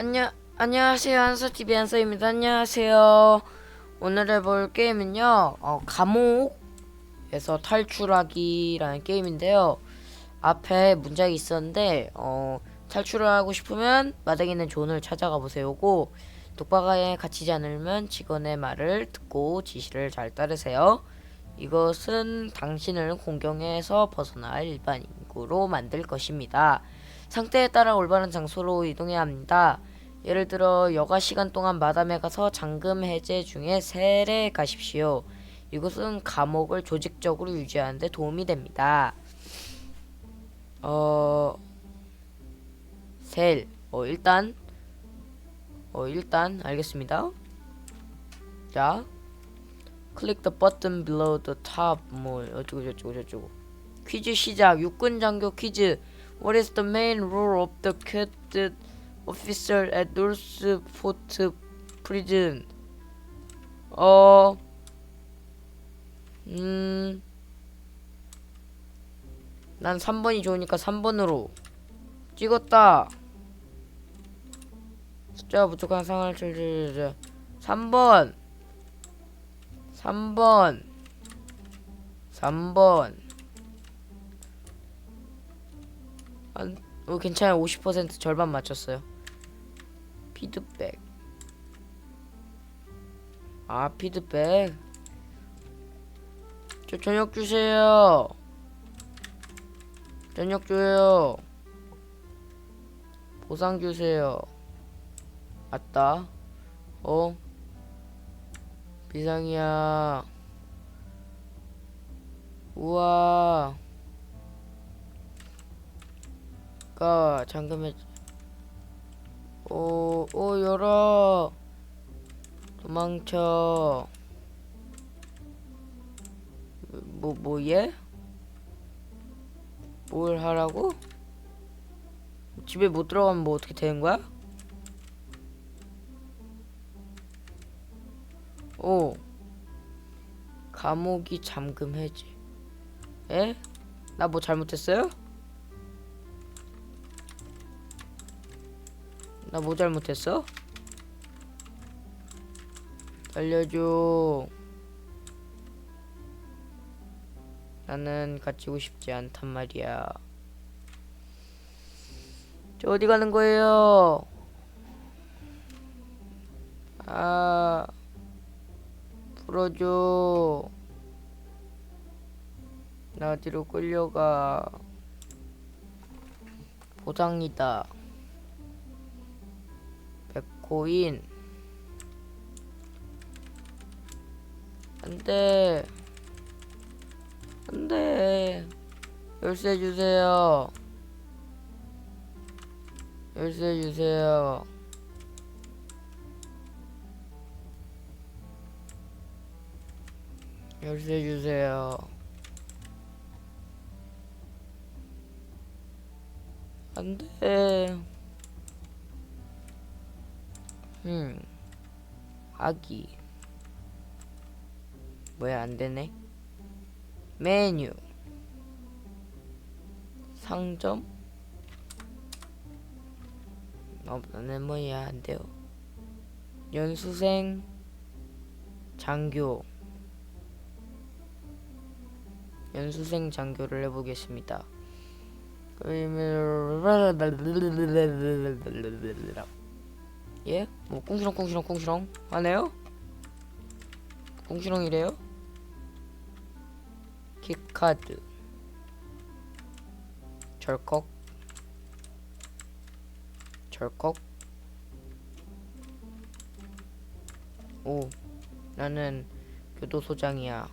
안녕 안녕하세요 한서TV 한서입니다. 안녕하세요. 오늘 해볼 게임은요 어, 감옥에서 탈출하기라는 게임인데요. 앞에 문장이 있었는데 어, 탈출을 하고 싶으면 마당에 있는 존을 찾아가 보세요고 독박에 갇히지 않으면 직원의 말을 듣고 지시를 잘 따르세요. 이것은 당신을 공경에서 벗어날 일반 인구로 만들 것입니다. 상태에 따라 올바른 장소로 이동해야 합니다. 예를 들어 여가 시간 동안 마담에 가서 잠금 해제 중에 셀에 가십시오. 이것은 감옥을 조직적으로 유지하는 데 도움이 됩니다. 어... 셀. 어, 일단 어, 일단 알겠습니다. 자. 클릭 the button below the top 뭐 어쩌고 저쩌고 저쩌고. 퀴즈 시작. 육군 장교 퀴즈. What is the main role of the cadet officer at Northport Prison? 어, 음, 난 3번이 좋으니까 3번으로 찍었다. 숫자가 부족한 상황을 즐겨 3번 3번 3번 안, 어, 괜찮아요. 50% 절반 맞췄어요. 피드백. 아, 피드백. 저 저녁 주세요. 저녁 줘요. 보상 주세요. 맞다. 어? 비상이야. 우와. 가 잠금해 오, 오 열어 도망쳐 뭐, 뭐, 얘? 뭘 하라고? 집에 못 들어가면 뭐 어떻게 되는 거야? 오 감옥이 잠금 해제 에? 나 뭐 잘못했어요? 나 뭐 잘못했어? 알려줘. 나는 갇히고 싶지 않단 말이야. 저 어디 가는 거예요? 아, 풀어줘. 나 어디로 끌려가? 보상이다. 백코인. 안돼. 안돼. 열쇠 주세요. 열쇠 주세요. 열쇠 주세요. 안돼. 음. 하기. 뭐야 안 되네. 메뉴. 상점. 어, 나는 뭐야 안 돼요. 연수생. 장교. 연수생 장교를 해보겠습니다. 예? 뭐 꽁시렁 꽁시렁 꽁시렁. 하네요? 꽁시렁이래요? 키카드. 절컥. 절컥. 오 나는 교도소장이야.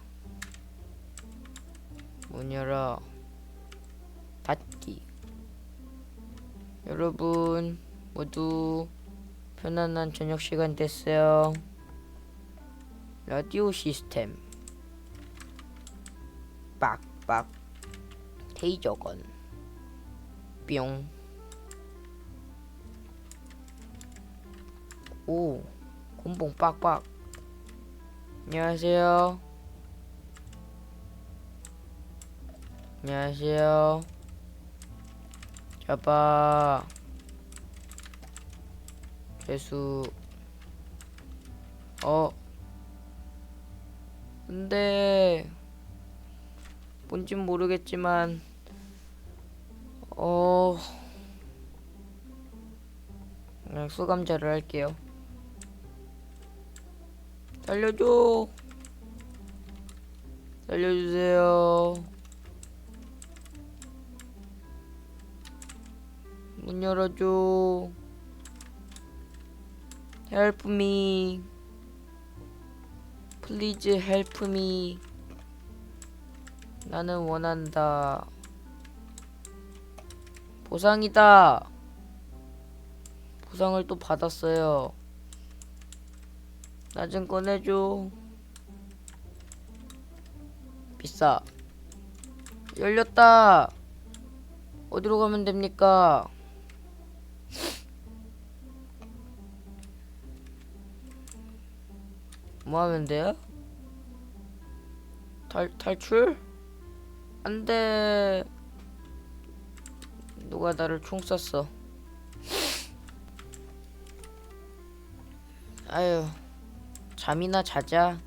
문 열어. 닫기. 여러분 모두 편안한 저녁 시간 됐어요 라디오 시스템 빡빡 테이저건 뿅 오, 곤봉 빡빡. 안녕하세요. 안녕하세요. 잡아. 재수. 어. 근데 뭔진 모르겠지만 어. 그냥 수감자를 할게요. 살려줘. 살려주세요. 문 열어줘 Help me Please help me. 나는 원한다. 보상이다. 보상을 또 받았어요. 나 좀 꺼내줘. 비싸. 열렸다. 어디로 가면 됩니까 뭐 하면 돼요? 탈, 탈출? 안 돼. 누가 나를 총 쐈어. 아유, 잠이나 자자.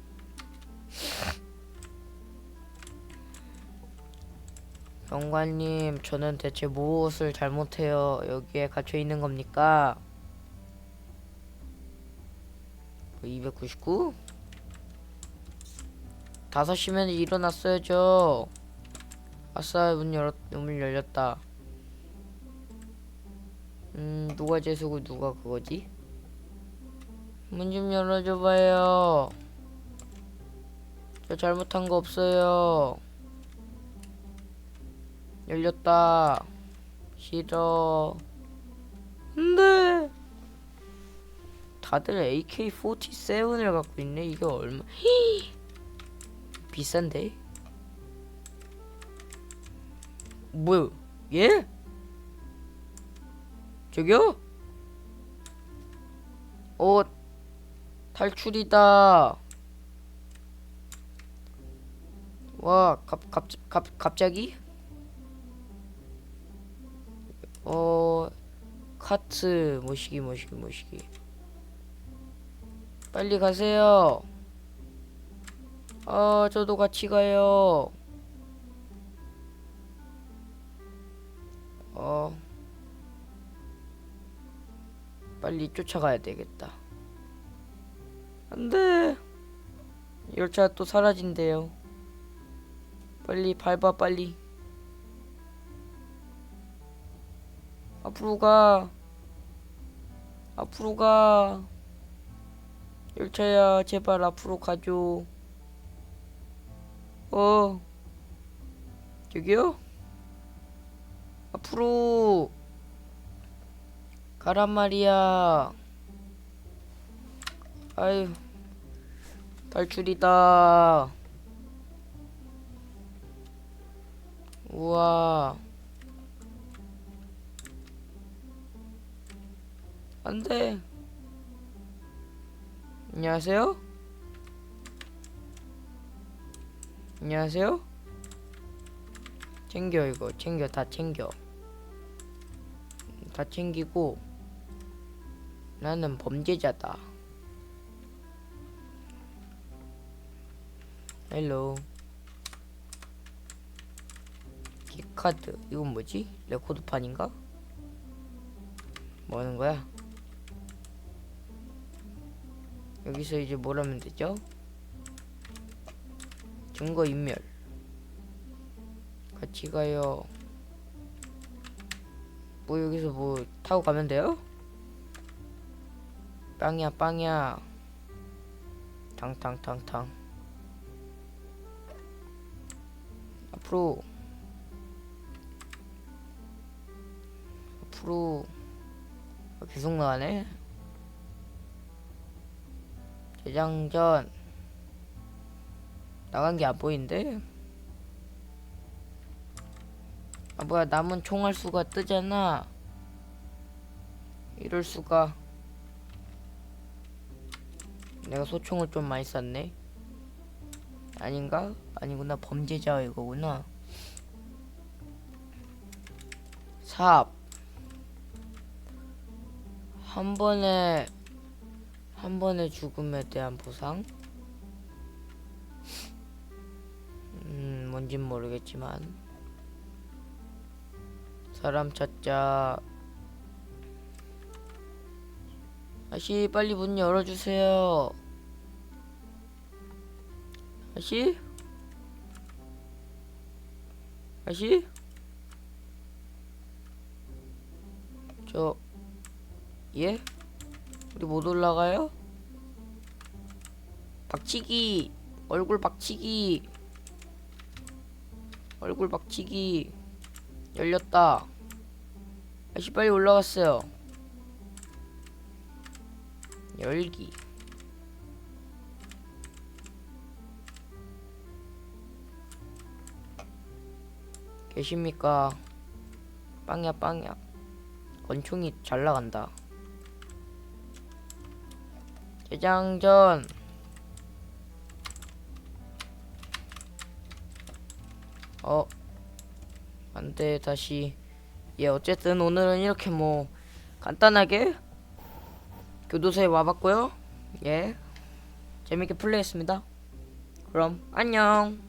경관님, 저는 대체 무엇을 잘못해요? 여기에 갇혀 있는 겁니까? 299? 5시면 일어났어야죠. 아싸, 문 열었, 문을 열렸다. 음, 누가 재수고 누가 그거지? 문 좀 열어줘봐요. 저 잘못한 거 없어요. 열렸다. 싫어. 안돼. 다들 AK-47을 갖고 있네. 이게 얼마? 비싼데? 뭐야? 예? 저기요? 어 탈출이다. 와, 갑, 갑, 갑, 갑자기? 어, 카트, 모시기, 모시기, 모시기. 빨리 가세요. 아, 저도 같이 가요. 어, 빨리 쫓아가야 되겠다. 안 돼. 열차 또 사라진대요. 빨리 밟아, 빨리. 앞으로 가. 앞으로 가. 열차야, 제발 앞으로 가줘. 어. 저기요? 앞으로 가란 말이야. 아유. 탈출이다. 우와. 안 돼. 안녕하세요? 안녕하세요? 챙겨 이거 챙겨 다 챙겨 다 챙기고 나는 범죄자다 헬로 키카드 이건 뭐지? 레코드판인가? 뭐 하는 거야? 여기서 이제 뭘 하면 되죠? 증거 인멸. 같이 가요. 뭐 여기서 뭐 타고 가면 돼요? 빵이야 빵이야. 탕탕탕탕. 앞으로. 앞으로. 아, 계속 나가네? 재장전 나간 게 안 보이는데? 아 뭐야 남은 총알 수가 뜨잖아 이럴 수가 내가 소총을 좀 많이 쐈네 아닌가? 아니구나 범죄자 이거구나 삽 한 번에 한 번의 죽음에 대한 보상? 음, 뭔진 모르겠지만 사람 찾자. 아씨 빨리 문 열어주세요. 아씨? 아씨? 저 예? 우리 못 올라가요? 박치기 얼굴 박치기 얼굴 박치기 열렸다. 아씨 빨리 올라갔어요. 열기. 계십니까? 빵야 빵야. 권총이 잘 나간다. 재장전 어 안돼 다시. 예 어쨌든 오늘은 이렇게 뭐 간단하게 교도소에 와봤고요. 예 재밌게 플레이했습니다. 그럼 안녕